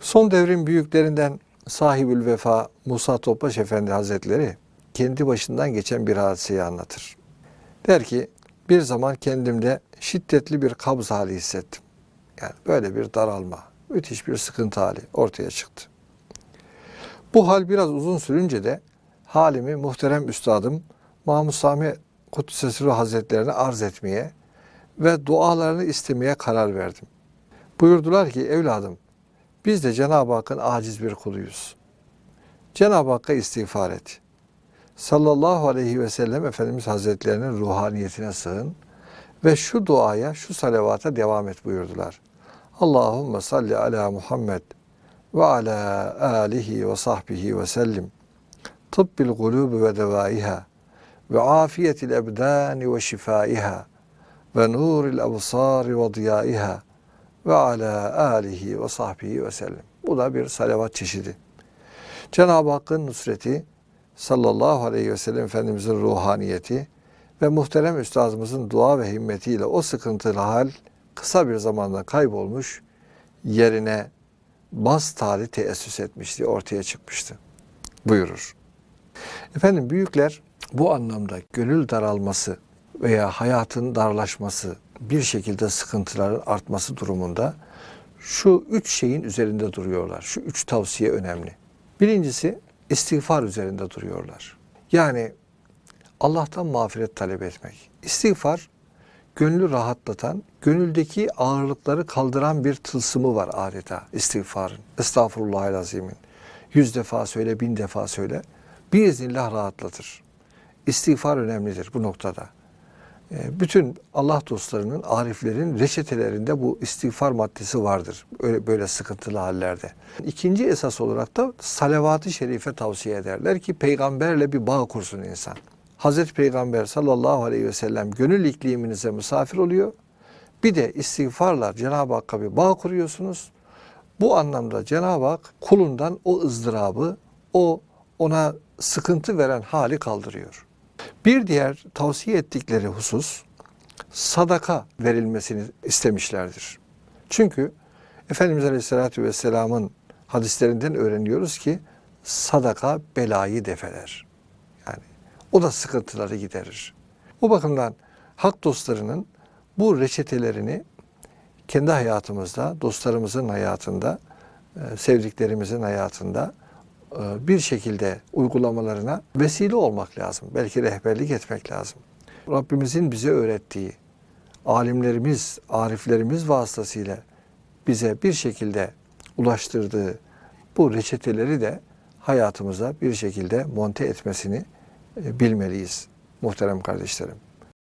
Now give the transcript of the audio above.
Son devrin büyüklerinden sahibül vefa Musa Topbaş Efendi Hazretleri kendi başından geçen bir hadiseyi anlatır. Der ki bir zaman kendimde şiddetli bir kabz hali hissettim. Yani böyle bir daralma, müthiş bir sıkıntı hali ortaya çıktı. Bu hal biraz uzun sürünce de halimi muhterem üstadım Mahmud Sami Kuddisesi Ruh Hazretlerine arz etmeye ve dualarını istemeye karar verdim. Buyurdular ki evladım biz de Cenab-ı Hakk'ın aciz bir kuluyuz. Cenab-ı Hakk'a istiğfar et. Sallallahu aleyhi ve sellem Efendimiz Hazretlerinin ruhaniyetine sığın ve şu duaya, şu salavata devam et buyurdular. Allahümme salli ala Muhammed ve ala alihi ve sahbihi ve sellim. Tıbbil gulubu ve devaiha ve afiyetil ebdani ve şifaiha ve nuril absari ve diyaiha ve ala alihi ve sahbihi ve sellem. Bu da bir salavat çeşidi. Cenab-ı Hakk'ın nusreti, sallallahu aleyhi ve sellem Efendimizin ruhaniyeti ve muhterem üstazımızın dua ve himmetiyle o sıkıntılı hal kısa bir zamanda kaybolmuş, yerine baz tali teessüs etmişti, ortaya çıkmıştı. Buyurur. Efendim büyükler bu anlamda gönül daralması veya hayatın darlaşması, bir şekilde sıkıntıların artması durumunda şu üç şeyin üzerinde duruyorlar. Şu üç tavsiye önemli. Birincisi istiğfar üzerinde duruyorlar. Yani Allah'tan mağfiret talep etmek. İstiğfar gönlü rahatlatan, gönüldeki ağırlıkları kaldıran bir tılsımı var adeta istiğfarın. Estağfurullahalazimin. Yüz defa söyle, bin defa söyle. Biiznillah rahatlatır. İstiğfar önemlidir bu noktada. Ee, Bütün Allah dostlarının, ariflerin reçetelerinde bu istiğfar maddesi vardır. Öyle böyle sıkıntılı hallerde. İkinci esas olarak da salavat-ı şerife tavsiye ederler ki peygamberle bir bağ kursun insan. Hazreti Peygamber sallallahu aleyhi ve sellem gönül ikliminize misafir oluyor. Bir de istiğfarla Cenab-ı Hakk'a bir bağ kuruyorsunuz. Bu anlamda Cenab-ı Hak kulundan o ızdırabı, o ona sıkıntı veren hali kaldırıyor. Bir diğer tavsiye ettikleri husus sadaka verilmesini istemişlerdir. Çünkü Efendimiz Aleyhisselatü Vesselam'ın hadislerinden öğreniyoruz ki sadaka belayı defeler. Yani o da sıkıntıları giderir. Bu bakımdan hak dostlarının bu reçetelerini kendi hayatımızda, dostlarımızın hayatında, e, sevdiklerimizin hayatında bir şekilde uygulamalarına vesile olmak lazım. Belki rehberlik etmek lazım. Rabbimizin bize öğrettiği, alimlerimiz, ariflerimiz vasıtasıyla bize bir şekilde ulaştırdığı bu reçeteleri de hayatımıza bir şekilde monte etmesini e, bilmeliyiz muhterem kardeşlerim.